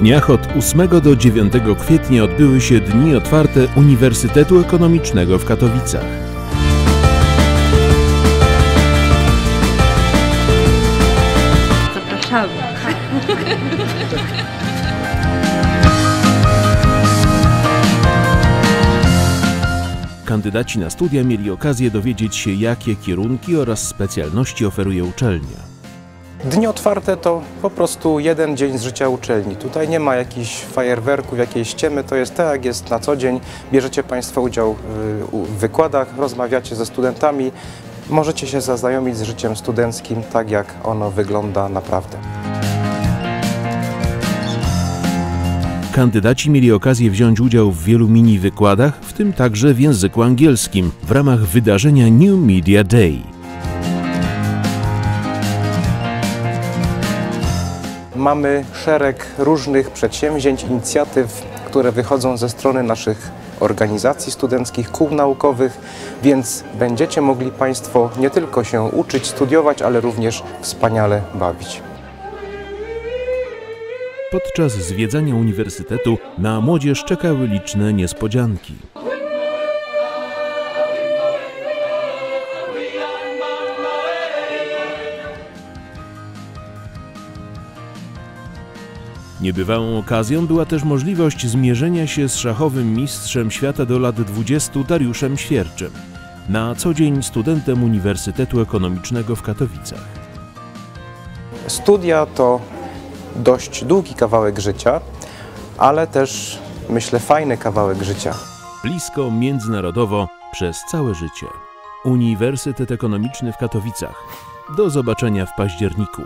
dniach od 8 do 9 kwietnia odbyły się dni otwarte Uniwersytetu Ekonomicznego w Katowicach. Zapraszamy. Kandydaci na studia mieli okazję dowiedzieć się, jakie kierunki oraz specjalności oferuje uczelnia. Dni otwarte to po prostu jeden dzień z życia uczelni. Tutaj nie ma jakichś fajerwerków, jakiejś ściemy, to jest tak jak jest na co dzień. Bierzecie Państwo udział w wykładach, rozmawiacie ze studentami, możecie się zaznajomić z życiem studenckim tak jak ono wygląda naprawdę. Kandydaci mieli okazję wziąć udział w wielu mini wykładach, w tym także w języku angielskim, w ramach wydarzenia New Media Day. Mamy szereg różnych przedsięwzięć, inicjatyw, które wychodzą ze strony naszych organizacji studenckich, kół naukowych, więc będziecie mogli Państwo nie tylko się uczyć, studiować, ale również wspaniale bawić. Podczas zwiedzania uniwersytetu na młodzież czekały liczne niespodzianki. Niebywałą okazją była też możliwość zmierzenia się z szachowym mistrzem świata do lat 20 Dariuszem Świerczem, na co dzień studentem Uniwersytetu Ekonomicznego w Katowicach. Studia to dość długi kawałek życia, ale też myślę fajny kawałek życia. Blisko międzynarodowo przez całe życie. Uniwersytet Ekonomiczny w Katowicach. Do zobaczenia w październiku.